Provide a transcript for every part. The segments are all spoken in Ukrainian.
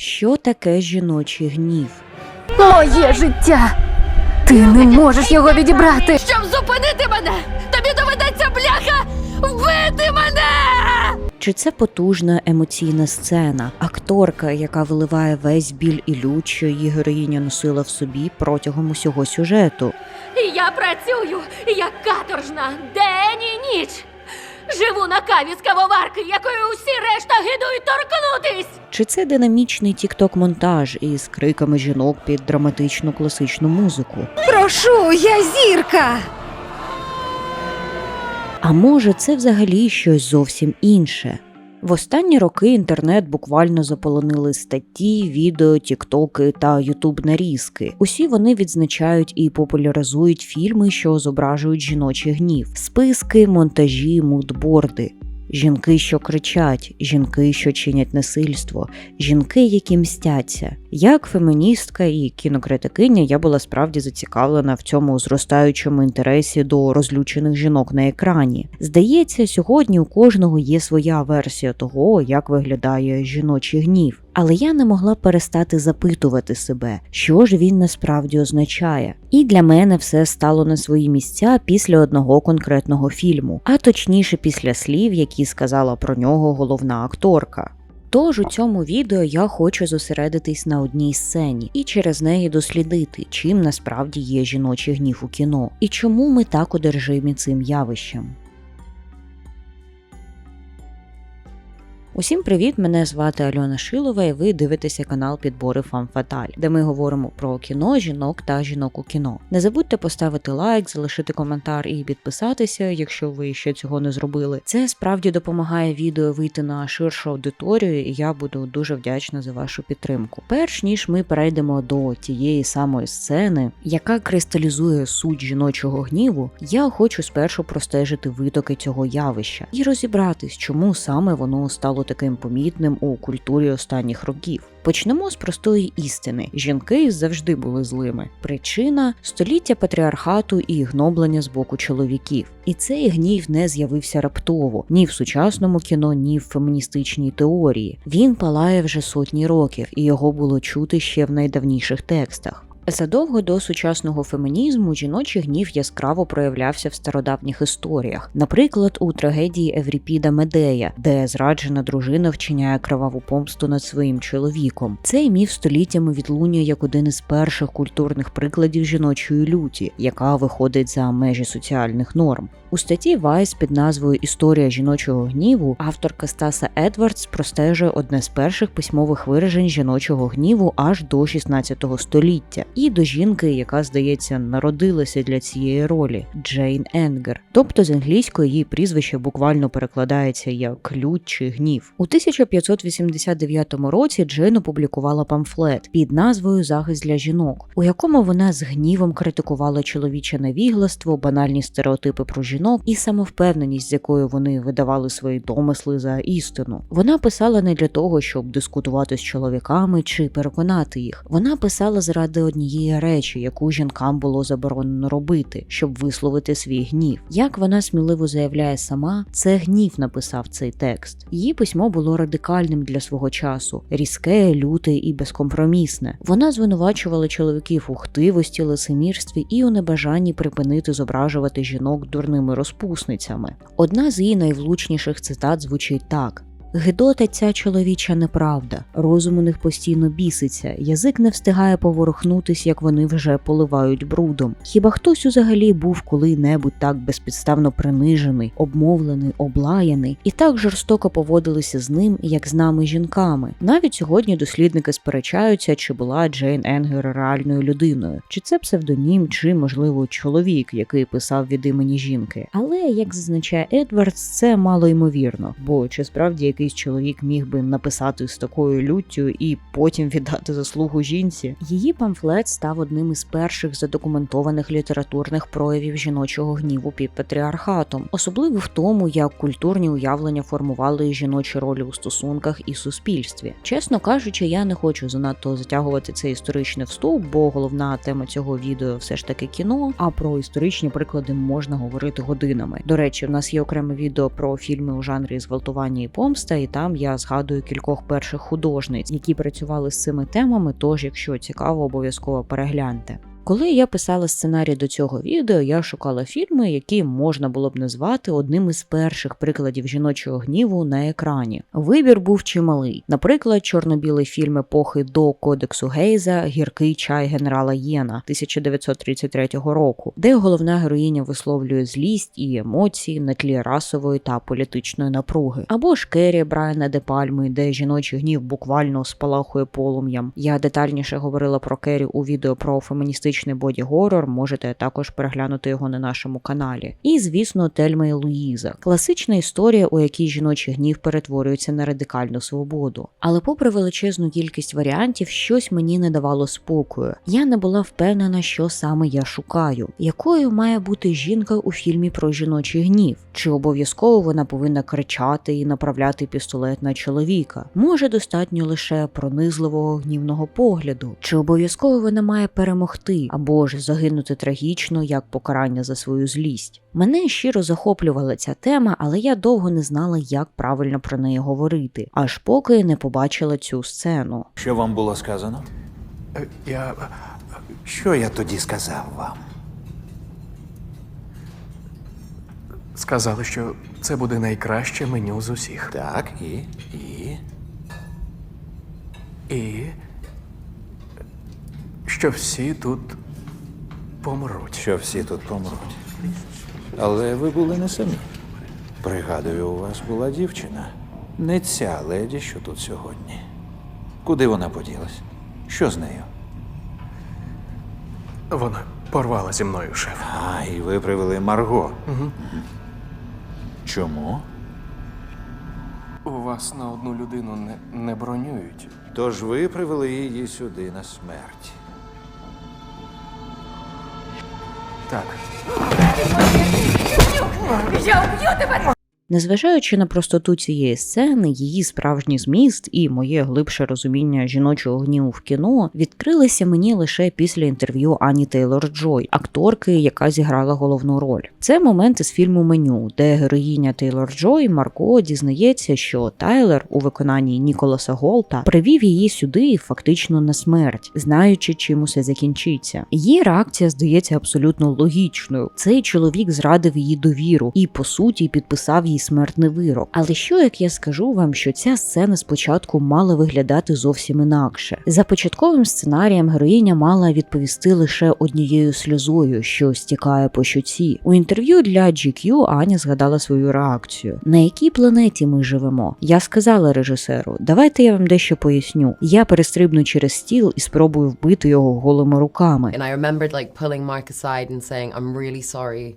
Що таке жіночий гнів? Моє життя! Ти не можеш його відібрати! Щоб зупинити мене, тобі доведеться бляха вбити мене! Чи це потужна емоційна сцена, акторка, яка виливає весь біль і лють, що її героїня носила в собі протягом усього сюжету? Я працюю, як каторжна, день і ніч. Живу на каві з кавоварки, якою усі решта гидують торкнутись. Чи це динамічний тікток-монтаж із криками жінок під драматичну класичну музику? Прошу, я зірка! А може, це взагалі щось зовсім інше? В останні роки інтернет буквально заполонили статті, відео, тіктоки та ютуб нарізки. Усі вони відзначають і популяризують фільми, що зображують жіночий гнів, списки, монтажі, мудборди. Жінки, що кричать, жінки, що чинять насильство, жінки, які мстяться. Як феміністка і кінокритикиня, я була справді зацікавлена в цьому зростаючому інтересі до розлючених жінок на екрані. Здається, сьогодні у кожного є своя версія того, як виглядає жіночий гнів. Але я не могла перестати запитувати себе, що ж він насправді означає. І для мене все стало на свої місця після одного конкретного фільму, а точніше після слів, які сказала про нього головна акторка. Тож у цьому відео я хочу зосередитись на одній сцені і через неї дослідити, чим насправді є жіночий гнів у кіно і чому ми так одержимі цим явищем. Усім привіт! Мене звати Альона Шилова, і ви дивитеся канал Підбори Фаталь, де ми говоримо про кіно, жінок та жінок у кіно. Не забудьте поставити лайк, залишити коментар і підписатися, якщо ви ще цього не зробили. Це справді допомагає відео вийти на ширшу аудиторію, і я буду дуже вдячна за вашу підтримку. Перш ніж ми перейдемо до тієї самої сцени, яка кристалізує суть жіночого гніву, я хочу спершу простежити витоки цього явища і розібратись, чому саме воно стало таким помітним у культурі останніх років. Почнемо з простої істини: жінки завжди були злими. Причина століття патріархату і гноблення з боку чоловіків. І цей гнів не з'явився раптово ні в сучасному кіно, ні в феміністичній теорії. Він палає вже сотні років, і його було чути ще в найдавніших текстах. Задовго до сучасного фемінізму жіночий гнів яскраво проявлявся в стародавніх історіях, наприклад, у трагедії Евріпіда Медея, де зраджена дружина вчиняє криваву помсту над своїм чоловіком. Цей міф століттями відлунює як один із перших культурних прикладів жіночої люті, яка виходить за межі соціальних норм. У статті Вайс під назвою Історія жіночого гніву авторка Стаса Едвардс простежує одне з перших письмових виражень жіночого гніву аж до 16 століття, і до жінки, яка, здається, народилася для цієї ролі Джейн Енгер. Тобто з англійської її прізвище буквально перекладається як лють чи гнів. У 1589 році Джейн опублікувала памфлет під назвою Захист для жінок, у якому вона з гнівом критикувала чоловіче невігластво, банальні стереотипи про жінок і самовпевненість, з якою вони видавали свої домисли за істину. Вона писала не для того, щоб дискутувати з чоловіками чи переконати їх. Вона писала заради однієї речі, яку жінкам було заборонено робити, щоб висловити свій гнів. Як вона сміливо заявляє сама, це гнів написав цей текст. Її письмо було радикальним для свого часу, різке, люте і безкомпромісне. Вона звинувачувала чоловіків у хтивості, лицемірстві і у небажанні припинити зображувати жінок дурними розпусницями. Одна з її найвлучніших цитат звучить так. Гидота ця чоловіча неправда, розум у них постійно біситься, язик не встигає поворухнутись, як вони вже поливають брудом. Хіба хтось узагалі був коли-небудь так безпідставно принижений, обмовлений, облаяний і так жорстоко поводилися з ним, як з нами жінками? Навіть сьогодні дослідники сперечаються, чи була Джейн Енгер реальною людиною, чи це псевдонім, чи можливо чоловік, який писав від імені жінки. Але як зазначає Едвардс, це мало ймовірно, бо чи справді якийсь чоловік міг би написати з такою люттю і потім віддати заслугу жінці. Її памфлет став одним із перших задокументованих літературних проявів жіночого гніву під патріархатом, особливо в тому, як культурні уявлення формували жіночі ролі у стосунках і суспільстві. Чесно кажучи, я не хочу занадто затягувати цей історичний вступ, бо головна тема цього відео все ж таки кіно. А про історичні приклади можна говорити годинами. До речі, в нас є окреме відео про фільми у жанрі зґвалтування і помсти. Міста, і там я згадую кількох перших художниць, які працювали з цими темами. Тож, якщо цікаво, обов'язково перегляньте. Коли я писала сценарій до цього відео, я шукала фільми, які можна було б назвати одним із перших прикладів жіночого гніву на екрані. Вибір був чималий. Наприклад, чорно-білий фільм епохи до Кодексу Гейза Гіркий чай генерала Єна 1933 року, де головна героїня висловлює злість і емоції на тлі расової та політичної напруги. Або ж Керрі Брайана де Пальми, де жіночий гнів буквально спалахує полум'ям. Я детальніше говорила про Керрі у відео про феміністичний боді-горор, можете також переглянути його на нашому каналі. І, звісно, Тельма і Луїза класична історія, у якій жіночий гнів перетворюється на радикальну свободу. Але, попри величезну кількість варіантів, щось мені не давало спокою. Я не була впевнена, що саме я шукаю, якою має бути жінка у фільмі про жіночий гнів, чи обов'язково вона повинна кричати і направляти пістолет на чоловіка. Може, достатньо лише пронизливого гнівного погляду, чи обов'язково вона має перемогти або ж загинути трагічно як покарання за свою злість. Мене щиро захоплювала ця тема, але я довго не знала, як правильно про неї говорити, аж поки не побачила цю сцену. Що вам було сказано? Е, Я. Що я тоді сказав вам? Сказали, що це буде найкраще меню з усіх. Так, і. і. І. Що всі тут помруть. Що всі тут помруть. Але ви були не самі. Пригадую, у вас була дівчина. Не ця леді, що тут сьогодні. Куди вона поділась? Що з нею? Вона порвала зі мною шеф. А, і ви привели Марго. Угу. Чому? У вас на одну людину не, не бронюють. Тож ви привели її сюди на смерть. Так. Я вб'ю тебе! Незважаючи на простоту цієї сцени, її справжній зміст і моє глибше розуміння жіночого гніву в кіно відкрилися мені лише після інтерв'ю Ані Тейлор Джой, акторки, яка зіграла головну роль. Це момент із фільму Меню, де героїня Тейлор Джой Марко дізнається, що Тайлер у виконанні Ніколаса Голта привів її сюди фактично на смерть, знаючи, чим усе закінчиться. Її реакція здається абсолютно логічною. Цей чоловік зрадив її довіру і по суті підписав їй смертний вирок. Але що як я скажу вам, що ця сцена спочатку мала виглядати зовсім інакше? За початковим сценарієм героїня мала відповісти лише однією сльозою, що стікає по щоці. У інтерв'ю для GQ Аня згадала свою реакцію: на якій планеті ми живемо? Я сказала режисеру, давайте я вам дещо поясню. Я перестрибну через стіл і спробую вбити його голими руками. And I remembered like pulling Mark aside and saying, I'm really sorry,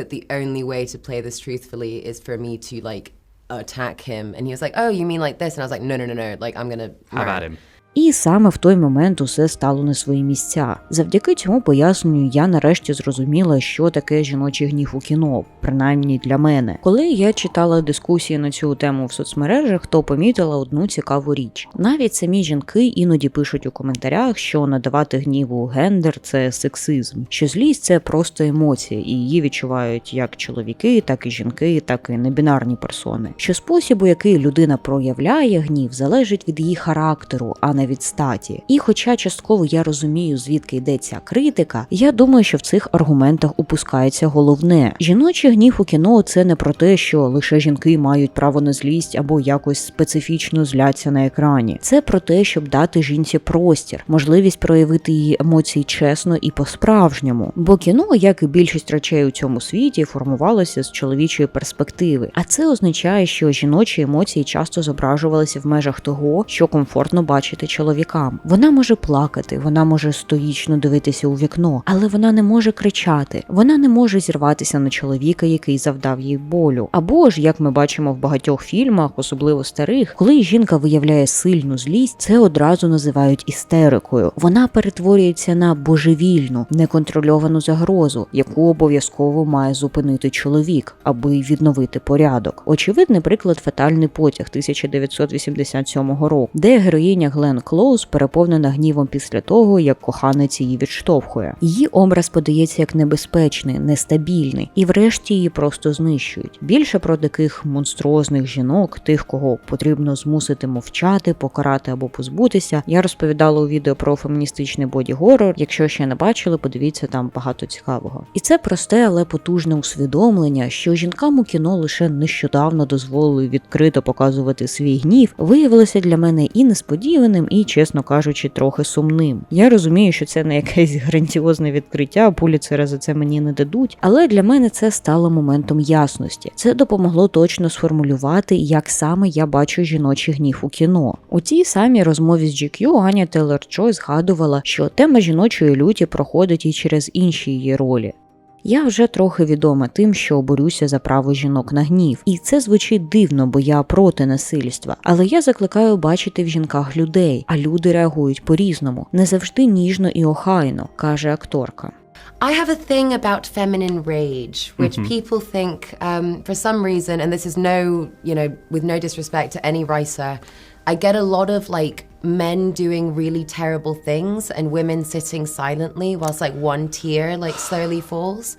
but the only way to play this truthfully is for me to like attack him. And he was like, Oh, you mean like this? And I was like, No, no, no, no. Like, I'm gonna. Have murder- at him. І саме в той момент усе стало на свої місця. Завдяки цьому поясненню я нарешті зрозуміла, що таке жіночий гнів у кіно, принаймні для мене. Коли я читала дискусії на цю тему в соцмережах, то помітила одну цікаву річ. Навіть самі жінки іноді пишуть у коментарях, що надавати гніву гендер це сексизм, що злість це просто емоція, і її відчувають як чоловіки, так і жінки, так і небінарні персони. Що спосіб, у який людина проявляє гнів, залежить від її характеру, а не від статі. І хоча частково я розумію, звідки йде ця критика, я думаю, що в цих аргументах упускається головне. Жіночий гнів у кіно це не про те, що лише жінки мають право на злість або якось специфічно зляться на екрані. Це про те, щоб дати жінці простір, можливість проявити її емоції чесно і по-справжньому. Бо кіно, як і більшість речей у цьому світі, формувалося з чоловічої перспективи. А це означає, що жіночі емоції часто зображувалися в межах того, що комфортно бачити чоловікам. Вона може плакати, вона може стоїчно дивитися у вікно, але вона не може кричати, вона не може зірватися на чоловіка, який завдав їй болю. Або ж, як ми бачимо в багатьох фільмах, особливо старих, коли жінка виявляє сильну злість, це одразу називають істерикою. Вона перетворюється на божевільну, неконтрольовану загрозу, яку обов'язково має зупинити чоловік, аби відновити порядок. Очевидний приклад фатальний потяг 1987 року, де героїня Глен Клоуз переповнена гнівом після того, як коханець її відштовхує. Її образ подається як небезпечний, нестабільний, і врешті її просто знищують. Більше про таких монструозних жінок, тих, кого потрібно змусити мовчати, покарати або позбутися. Я розповідала у відео про феміністичний боді-горор. Якщо ще не бачили, подивіться там багато цікавого. І це просте, але потужне усвідомлення, що жінкам у кіно лише нещодавно дозволили відкрито показувати свій гнів, виявилося для мене і несподіваним, і, чесно кажучи, трохи сумним. Я розумію, що це не якесь грандіозне відкриття, пуліцера за це мені не дадуть, але для мене це стало моментом ясності. Це допомогло точно сформулювати, як саме я бачу жіночий гнів у кіно. У цій самій розмові з GQ Аня Тейлор Джой згадувала, що тема жіночої люті проходить і через інші її ролі. Я вже трохи відома тим, що борюся за право жінок на гнів, і це звучить дивно, бо я проти насильства. Але я закликаю бачити в жінках людей, а люди реагують по-різному, не завжди ніжно і охайно, каже акторка. I have a thing about feminine rage, which people think, um, for some reason, and this is no, you know, with no disrespect to any writer, I get a lot of like men doing really terrible things and women sitting silently whilst like one tear like slowly falls.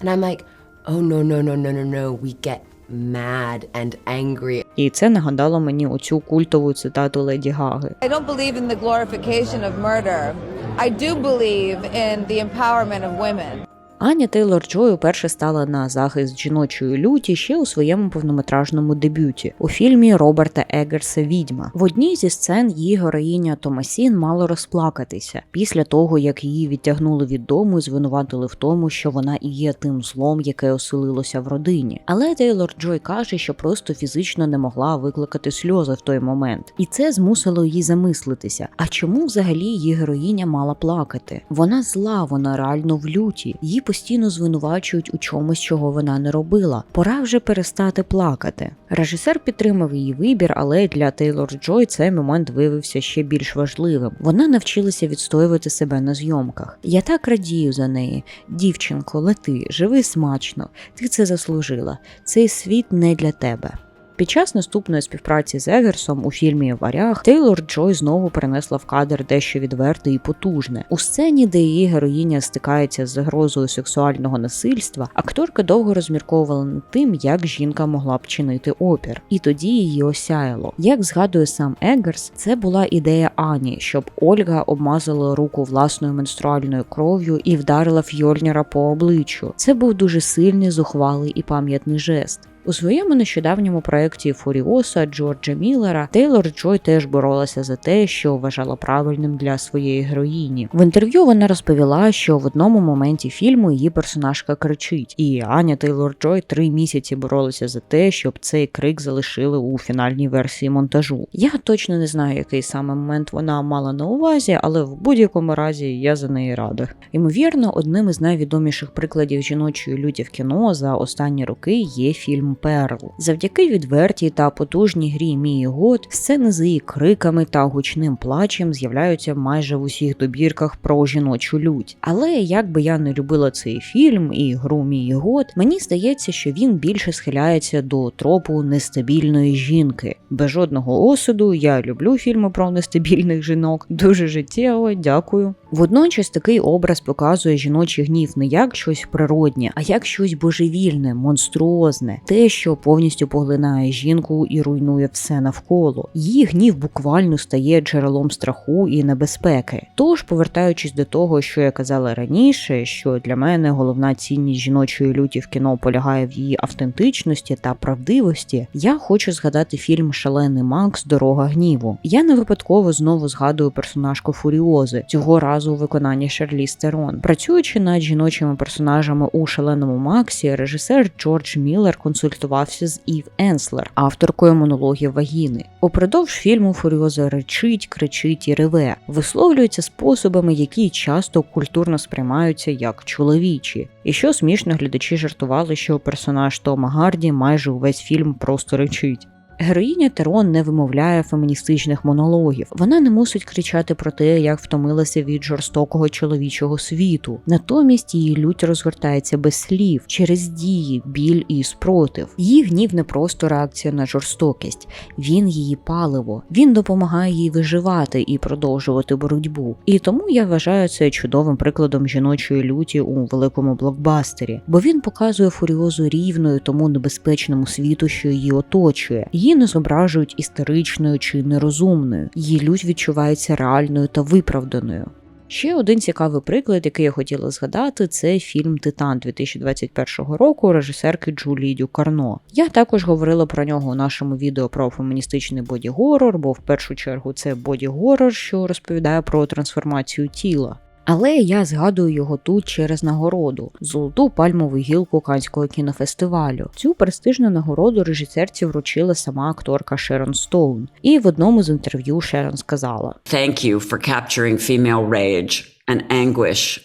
And I'm like, oh no, no, no, no, no, no. We get mad and angry І це нагадало мені оцю культову цитату Леді Гаги. I don't believe in the glorification of murder. I do believe in the empowerment of women. Аня Тейлор Джой уперше стала на захист жіночої люті ще у своєму повнометражному дебюті у фільмі Роберта Егерса Відьма. В одній зі сцен її героїня Томасін мало розплакатися після того, як її відтягнули від дому і звинуватили в тому, що вона і є тим злом, яке оселилося в родині. Але Тейлор Джой каже, що просто фізично не могла викликати сльози в той момент, і це змусило її замислитися. А чому взагалі її героїня мала плакати? Вона зла, вона реально в люті. Її постійно звинувачують у чомусь, чого вона не робила. Пора вже перестати плакати. Режисер підтримав її вибір, але для Тейлор Джой цей момент виявився ще більш важливим. Вона навчилася відстоювати себе на зйомках. Я так радію за неї. Дівчинко, лети, живи смачно. Ти це заслужила. Цей світ не для тебе. Під час наступної співпраці з Егерсом у фільмі Варяг Тейлор Джой знову перенесла в кадр дещо відверте і потужне. У сцені, де її героїня стикається з загрозою сексуального насильства, акторка довго розмірковувала над тим, як жінка могла б чинити опір, і тоді її осяяло. Як згадує сам Егерс, це була ідея Ані, щоб Ольга обмазала руку власною менструальною кров'ю і вдарила Фьольнера по обличчю. Це був дуже сильний, зухвалий і пам'ятний жест. У своєму нещодавньому проєкті Фуріоса Джорджа Міллера Тейлор Джой теж боролася за те, що вважала правильним для своєї героїні. В інтерв'ю вона розповіла, що в одному моменті фільму її персонажка кричить, і Аня Тейлор Джой три місяці боролася за те, щоб цей крик залишили у фінальній версії монтажу. Я точно не знаю, який саме момент вона мала на увазі, але в будь-якому разі я за неї рада. Ймовірно, одним із найвідоміших прикладів жіночої люті в кіно за останні роки є фільм Перл. Завдяки відвертій та потужній грі Мії Гот, сцени з її криками та гучним плачем з'являються майже в усіх добірках про жіночу лють. Але як би я не любила цей фільм і гру Мії Гот, мені здається, що він більше схиляється до тропу нестабільної жінки. Без жодного осуду я люблю фільми про нестабільних жінок. Дуже життєво, дякую. Водночас такий образ показує жіночий гнів не як щось природнє, а як щось божевільне, монструозне, те, що повністю поглинає жінку і руйнує все навколо. Її гнів буквально стає джерелом страху і небезпеки. Тож, повертаючись до того, що я казала раніше, що для мене головна цінність жіночої люті в кіно полягає в її автентичності та правдивості, я хочу згадати фільм Шалений Макс Дорога гніву. Я не випадково знову згадую персонажку Фуріози цього разу у виконанні Шарлі Стерон. Працюючи над жіночими персонажами у шаленому Максі, режисер Джордж Міллер консультувався з Ів Енслер, авторкою монологів Вагіни. Упродовж фільму Фуріоза речить, кричить і реве, висловлюється способами, які часто культурно сприймаються як чоловічі. І що смішно, глядачі жартували, що персонаж Тома Гарді майже увесь фільм просто речить. Героїня Терон не вимовляє феміністичних монологів. Вона не мусить кричати про те, як втомилася від жорстокого чоловічого світу. Натомість її лють розгортається без слів через дії, біль і спротив. Її гнів не просто реакція на жорстокість, він її паливо. Він допомагає їй виживати і продовжувати боротьбу. І тому я вважаю це чудовим прикладом жіночої люті у великому блокбастері, бо він показує фуріозу рівною тому небезпечному світу, що її оточує. Її не зображують істеричною чи нерозумною. Її лють відчувається реальною та виправданою. Ще один цікавий приклад, який я хотіла згадати, це фільм Титан 2021 року режисерки Джулії Дюкарно. Я також говорила про нього у нашому відео про феміністичний боді-горор, бо в першу чергу це боді-горор, що розповідає про трансформацію тіла. Але я згадую його тут через нагороду золоту пальмову гілку Канського кінофестивалю. Цю престижну нагороду режисерці вручила сама акторка Шерон Стоун. І в одному з інтерв'ю Шерон сказала: Thank you for capturing female rage and anguish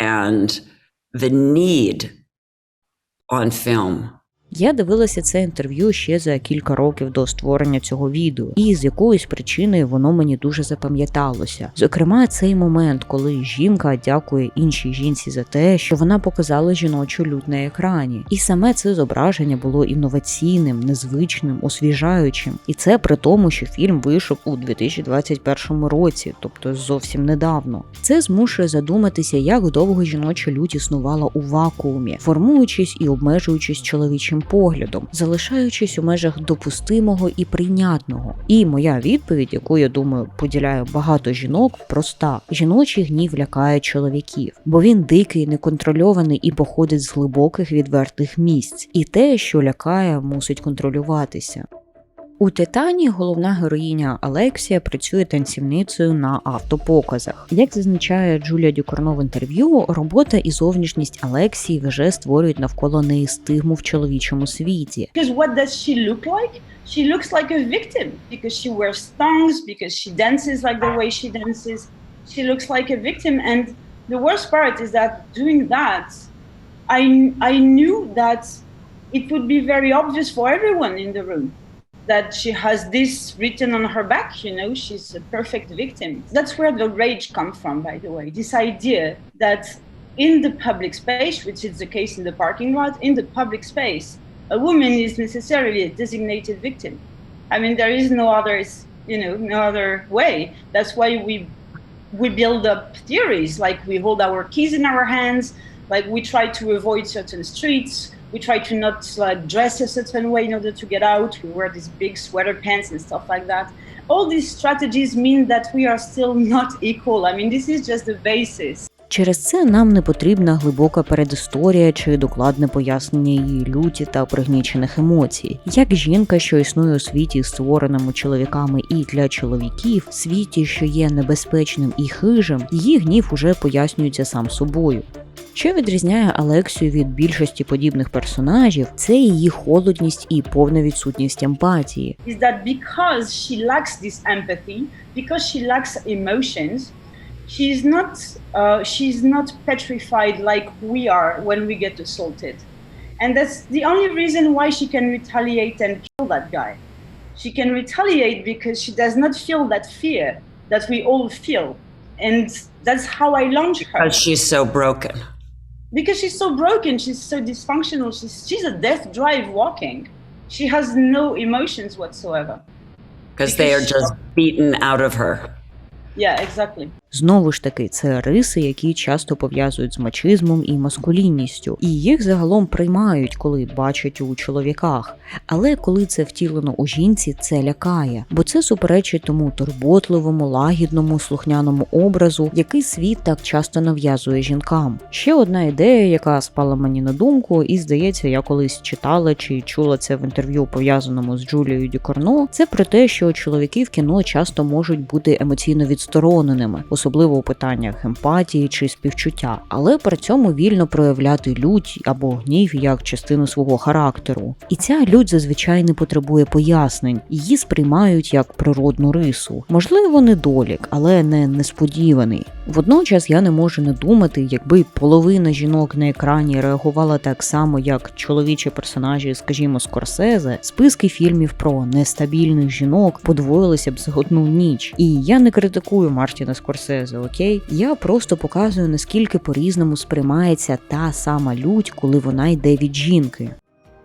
and the need on film. Я дивилася це інтерв'ю ще за кілька років до створення цього відео, і з якоїсь причини воно мені дуже запам'яталося. Зокрема, цей момент, коли жінка дякує іншій жінці за те, що вона показала жіночу лють на екрані, і саме це зображення було інноваційним, незвичним, освіжаючим. І це при тому, що фільм вийшов у 2021 році, тобто зовсім недавно. Це змушує задуматися, як довго жіноча лють існувала у вакуумі, формуючись і обмежуючись чоловічим поглядом, залишаючись у межах допустимого і прийнятного. І моя відповідь, яку я думаю, поділяє багато жінок, проста: жіночий гнів лякає чоловіків, бо він дикий, неконтрольований і походить з глибоких відвертих місць, і те, що лякає, мусить контролюватися. У Титані головна героїня Алексія працює танцівницею на автопоказах. Як зазначає Джулія Дюкорно в інтерв'ю, робота і зовнішність Алексії вже створюють навколо неї стигму в чоловічому світі. What does she look like? She looks like a victim because she wears thongs, because she dances like the way she dances. She looks like a victim. And the worst part is that doing that, I, I knew that it would be very obvious for everyone in the room that she has this written on her back, you know, she's a perfect victim. That's where the rage comes from, by the way. This idea that in the public space, which is the case in the parking lot, in the public space, a woman is necessarily a designated victim. I mean, there is no other, you know, no other way. That's why we we build up theories like we hold our keys in our hands, like we try to avoid certain streets, we try to not uh, dress a certain way in order to get out. We wear these big sweater pants and stuff like that. All these strategies mean that we are still not equal. I mean, this is just the basis. Через це нам не потрібна глибока передісторія чи докладне пояснення її люті та пригнічених емоцій. Як жінка, що існує у світі, створеному чоловіками і для чоловіків, світі, що є небезпечним і хижим, її гнів уже пояснюється сам собою. Що відрізняє Алексію від більшості подібних персонажів, це її холодність і повна відсутність емпатії. Is that because she lacks this empathy, because she lacks emotions, she's not uh, she's not petrified like we are when we get assaulted, and that's the only reason why she can retaliate and kill that guy. She can retaliate because she does not feel that fear that we all feel, and that's how I launched her. Because she's so broken. Because she's so broken, she's so dysfunctional. She's she's a death drive walking. She has no emotions whatsoever. Because they are just beaten out of her. Yeah, exactly. Знову ж таки, це риси, які часто пов'язують з мачизмом і маскулінністю, і їх загалом приймають, коли бачать у чоловіках. Але коли це втілено у жінці, це лякає, бо це суперечить тому турботливому, лагідному, слухняному образу, який світ так часто нав'язує жінкам. Ще одна ідея, яка спала мені на думку, і здається, я колись читала чи чула це в інтерв'ю, пов'язаному з Джулією Дюкорно, це про те, що чоловіки в кіно часто можуть бути емоційно відстороненими, особливо у питаннях емпатії чи співчуття, але при цьому вільно проявляти лють або гнів як частину свого характеру. І ця лють зазвичай не потребує пояснень, її сприймають як природну рису. Можливо, недолік, але не несподіваний. Водночас я не можу не думати, якби половина жінок на екрані реагувала так само, як чоловічі персонажі, скажімо, Скорсезе, списки фільмів про нестабільних жінок подвоїлися б за одну ніч. І я не критикую Мартіна Скорсезе, окей? Я просто показую наскільки по-різному сприймається та сама лють, коли вона йде від жінки.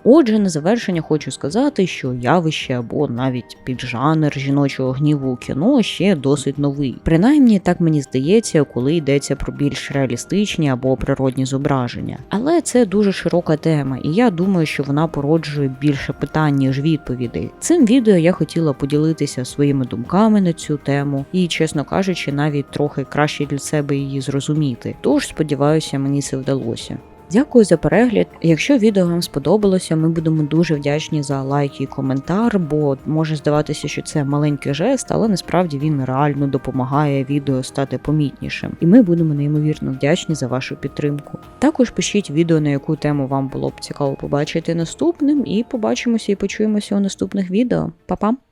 Отже, на завершення хочу сказати, що явище або навіть піджанр жіночого гніву у кіно ще досить новий. Принаймні, так мені здається, коли йдеться про більш реалістичні або природні зображення. Але це дуже широка тема, і я думаю, що вона породжує більше питань, ніж відповідей. Цим відео я хотіла поділитися своїми думками на цю тему і, чесно кажучи, навіть трохи краще для себе її зрозуміти. Тож сподіваюся, мені це вдалося. Дякую за перегляд. Якщо відео вам сподобалося, ми будемо дуже вдячні за лайк і коментар, бо може здаватися, що це маленький жест, але насправді він реально допомагає відео стати помітнішим. І ми будемо неймовірно вдячні за вашу підтримку. Також пишіть відео, на яку тему вам було б цікаво побачити наступним, і побачимося і почуємося у наступних відео. Па-па!